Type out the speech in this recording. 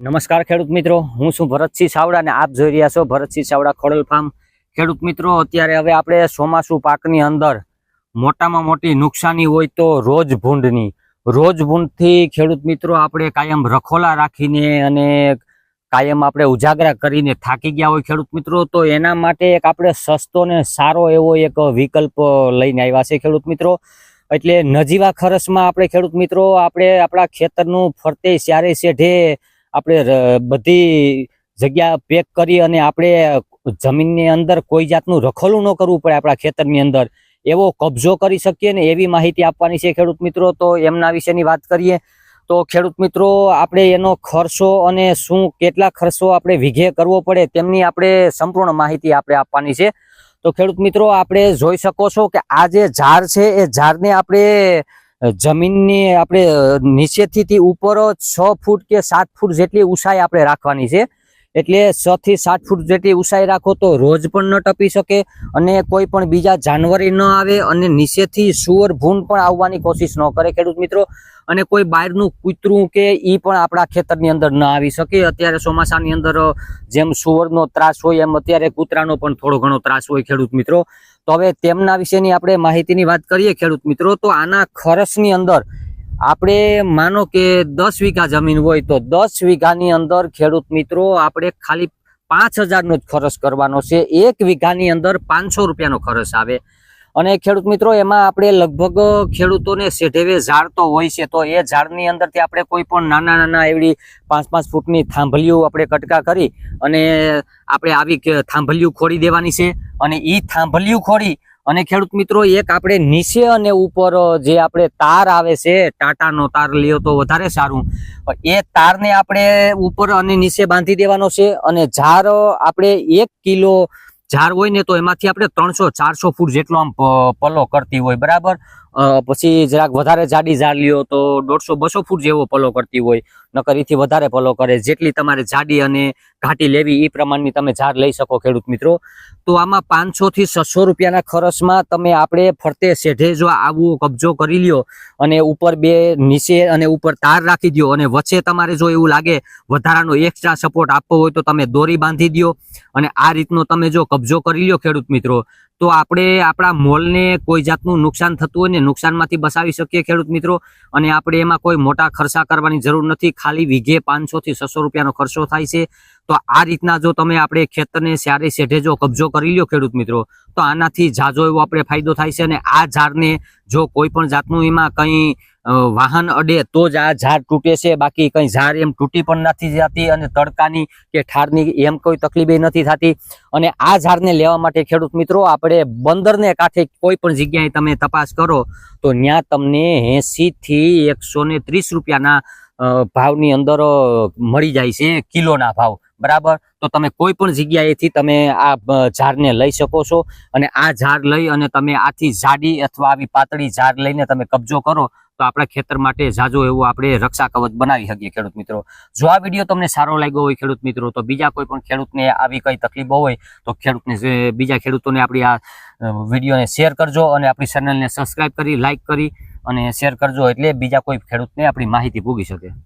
નમસ્કાર ખેડૂત મિત્રો, હું છું ભરતસિંહ ચાવડા અને આપ જોઈ રહ્યા છો ભરતસિંહ સાવડા ખોડલ ફાર્મ. ખેડૂત મિત્રો, અત્યારે હવે આપણે ચોમાસુ પાકની અંદર મોટામાં મોટી નુકસાની હોય તો રોજ ભૂંડની. રોજ ભૂંડથી ખેડૂત મિત્રો, આપણે કાયમ રખોલા રાખીને અને કાયમ આપણે ઉજાગરા કરીને થાકી ગયા હોય ખેડૂત મિત્રો, તો એના માટે એક આપણે સસ્તો ને સારો એવો એક વિકલ્પ લઈને આવ્યા છે ખેડૂત મિત્રો. એટલે નજીવા ખર્ચમાં આપણે ખેડૂત મિત્રો, આપણે આપણા ખેતરનું ફરતે સ્યારે શેઢે આપણે બધી જગ્યા પેક કરી અને આપણે જમીનની અંદર કોઈ જાતનું રખોલું ન કરવું પડે આપણા ખેતરની અંદર. એવો કબજો કરી શકીએ ને એવી માહિતી આપવાની છે ખેડૂત મિત્રો. તો એમના વિશેની વાત કરીએ તો ખેડૂત મિત્રો, આપણે એનો ખર્ચો અને શું કેટલા ખર્ચો આપણે વિઘે કરવો પડે તેમની આપણે સંપૂર્ણ માહિતી આપણે આપવાની છે. તો ખેડૂત મિત્રો, આપણે જોઈ શકો છો કે આ જે ઝાડ છે, એ ઝાડને આપણે જમીનની આપણે નીચેથી ઉપર છ ફૂટ કે સાત ફૂટ જેટલી ઊંચાઈ આપણે રાખવાની છે. એટલે છ થી સાત ફૂટ જેટલી ઊંચાઈ રાખો તો રોજ પણ ન ટપી શકે અને કોઈ પણ બીજા જાનવરે ન આવે અને નીચેથી સુવર ભૂન પણ આવવાની કોશિશ ન કરે ખેડૂત મિત્રો. અને કોઈ બહારનું કૂતરું કે એ પણ આપણા ખેતરની અંદર ન આવી શકે. અત્યારે ચોમાસાની અંદર જેમ સુવરનો ત્રાસ હોય એમ અત્યારે કૂતરાનો પણ થોડો ઘણો ત્રાસ હોય ખેડૂત મિત્રો. તો હવે તેમના વિશેની આપણે માહિતીની વાત કરીએ ખેડૂત મિત્રો, તો આના ખર્ચની અંદર આપણે માનો કે દસ વીઘા જમીન હોય તો દસ વીઘાની અંદર ખેડૂત મિત્રો આપણે ખાલી પાંચ હજારનો જ ખર્ચ કરવાનો છે. એક વીઘાની અંદર પાંચસો રૂપિયાનો ખર્ચ આવે. અને ખેડૂત મિત્રો, એમાં આપણે લગભગ ખેડૂતોને સેઢેવે ઝાડ તો હોય છે, તો એ ઝાડની અંદરથી આપણે કોઈ પણ નાના નાના એવડી પાંચ પાંચ ફૂટની થાંભલીઓ આપણે કટકા કરી અને આપણે આવી થાંભલીઓ ખોડી દેવાની છે. અને એ થાંભલીઓ ખોડી અને ખેડૂત મિત્રો, એક આપણે નીચે અને ઉપર જે આપણે તાર આવે છે, ટાટાનો તાર લ્યો તો વધારે સારું. એ તારને આપણે ઉપર અને નીચે બાંધી દેવાનો છે અને ઝાર આપણે એક કિલો ઝાડ હોય ને તો એમાંથી આપણે ત્રણસો ચારસો ફૂટ જેટલો આમ પલો કરતી હોય, બરાબર? પછી જરાક વધારે જાડી ઝાડ લ્યો તો દોઢસો, બસો ફૂટ જેવો પલો કરતી હોય, નકર એથી વધારે પલો કરે. જેટલી તમારે જાડી અને ઘાટી લેવી એ પ્રમાણની તમે ઝાડ લઈ શકો ખેડૂત મિત્રો. તો આમાં પાંચસો થી છસો રૂપિયાના ખર્ચમાં તમે આપણે ફરતે શેઢે જો આવું કબજો કરી લ્યો અને ઉપર બે નીચે અને ઉપર તાર રાખી દ્યો અને વચ્ચે તમારે જો એવું લાગે વધારાનો એક્સ્ટ્રા સપોર્ટ આપવો હોય તો તમે દોરી બાંધી દો અને આ રીતનો તમે જો કબજો કરી લ્યો ખેડૂત મિત્રો. તો આપણે આપણા મોલને કોઈ જાતનું નુકસાન થતું હોય ને નુકસાનમાંથી બચાવી શકીએ ખેડૂત મિત્રો. અને આપણે એમાં કોઈ મોટા ખર્ચા કરવાની જરૂર નથી. ખાલી વીઘે પાંચસો થી છસો રૂપિયાનો ખર્ચો થાય છે. તો આ રીતના જો તમે આપણે ખેતરને સારી શેઢે જો કબજો કરી લ્યો ખેડૂત મિત્રો, તો આનાથી જાજો એવો આપણે ફાયદો થાય છે અને આ ઝાડને જો કોઈ પણ જાતનું એમાં કંઈ વાહન અડે તો જ આ ઝાડ તૂટે છે, બાકી કંઈ ઝાડ એમ તૂટી પણ નથી જતી અને તડકાની કે ઠારની એમ કોઈ તકલીફ નથી થતી. અને આ ઝાડને લેવા માટે ખેડૂત મિત્રો, આપણે બંદરને કાંઠે કોઈ પણ જગ્યાએ તમે તપાસ કરો, તો ત્યાં તમને એંસીથી એકસો ત્રીસ રૂપિયાના ભાવની અંદર મળી જાય છે કિલોના ભાવ. બરાબર? તો તમે કોઈ પણ જગ્યાએથી તમે આ ઝાડને લઈ શકો છો અને આ ઝાડ લઈ અને તમે આથી જાડી અથવા આવી પાતળી ઝાડ લઈને તમે કબજો કરો તો આપણા ખેતર માટે જાજો એવું આપણે રક્ષા કવચ બનાવી શકીએ ખેડૂત મિત્રો. જો આ વીડિયો તમને સારો લાગ્યો હોય ખેડૂત મિત્રો, તો બીજા કોઈ પણ ખેડૂતને આવી કઈ તકલીફો હોય તો ખેડૂતને બીજા ખેડૂતોને આપણી આ વિડીયોને શેર કરજો અને આપણી ચેનલને સબસ્ક્રાઇબ કરી લાઈક કરી અને શેર કરજો એટલે બીજા કોઈ ખેડૂતને આપણી માહિતી પૂગી શકે.